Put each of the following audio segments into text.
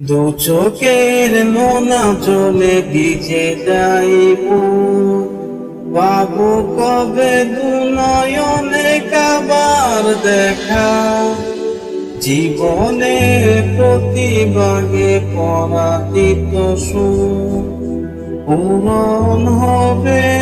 দু চোখের নোনা চলে ভিজে যাইব বাবু কবে দু নয়নে কাবার দেখা? জীবনে প্রতিবাগে পরাজিত সুর পূরণ হবে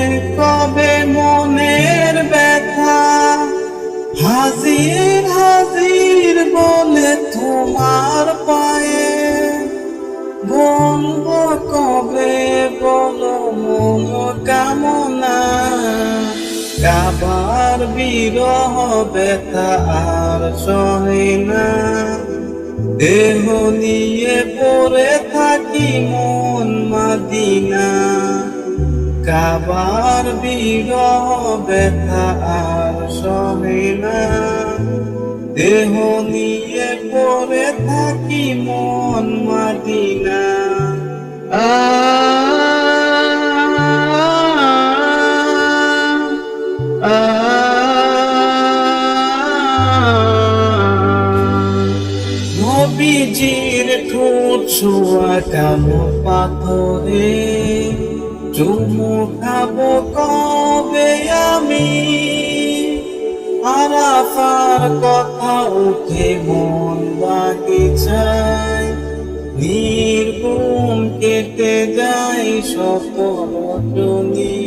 কাবার বিরহ, ব্যথা আর সহে না। দেহ নিয়ে পড়ে থাকি মন মাদিনা। কাবার বিরহ, ব্যথা আর সহে না। দেহ নিয়ে পড়ে নবীজির ঠোঁট ছোঁয়া কালো পাথরে। চুমু খাব কবে আমি? আরাফার কথা উঠে মন বাগিচায় নির্গুণ কেটে যায় শত রজনী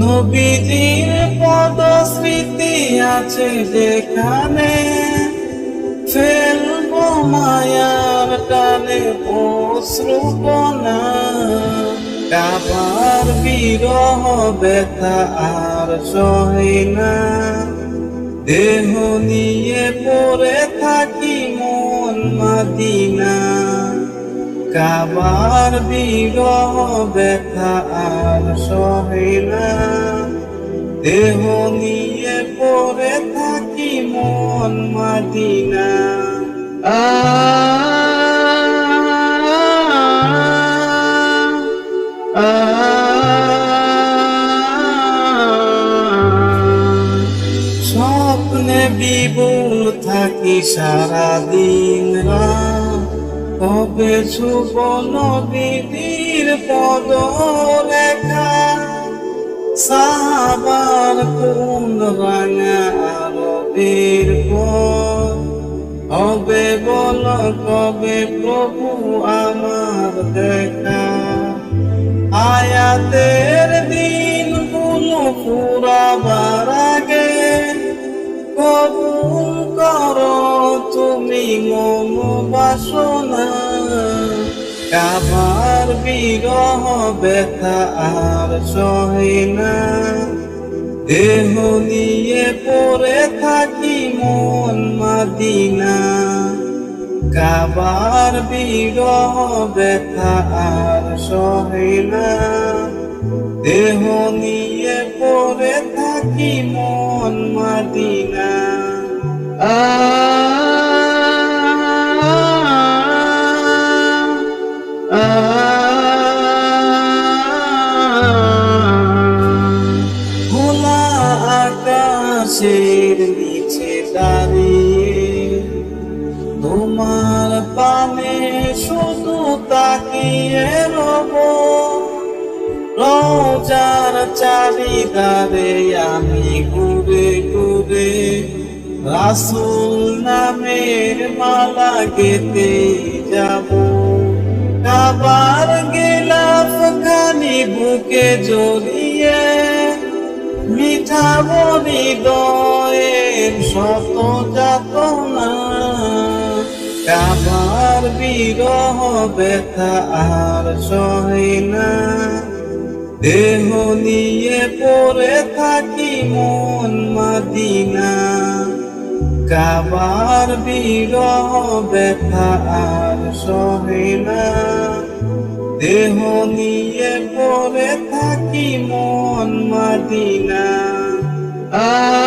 নবীজির পদ স্মৃতি আছে যেখানে। ফেলব মায়ার টানে অশ্রুপনা কাবার বিরহ ব্যথা আর সহে না। দেহ নিয়ে পড়ে থাকি মন মাদিনা কাবার বিরহ ব্যথা আর সহে না। দেহ নিয়ে পড়ে থাকি মন মাদিনা স্বপ্নে বিপুল থাকি সারা দিন রাত। কবে শুভ নবীর পদ লেখা সাহাবার কোন রাঙা হবে বল কবে প্রভু আমার দেখা। আয়াতের দিনগুলো পুরাবার আগে কবুল করো তুমি মম বাসনা। কাবার বিরহ ব্যথা আর সহে না। দেহ নিয়ে পড়ে থাকি মন মাদিনা। কাবার বিরহ ব্যথা আর সহে না। দেহ নিয়ে পড়ে থাকি মন মাদিনা। আ আ। খোলা আকাশের চারিদারে আমি ঘুরে ঘুরে রাসুল নামের মালা গেতে যাব। কাবার গেলাফ খানি বুকে জড়িয়ে মিঠা বলি দয়ের শত যাতনা কাবার বিরহ ব্যথা আর সহে না। দেহ নিয়ে পড়ে থাকি মন মাদিনা। কাবার বিরহ ব্যথা আর সহে না। দেহ নিয়ে পড়ে থাকি মন মাদিনা। আ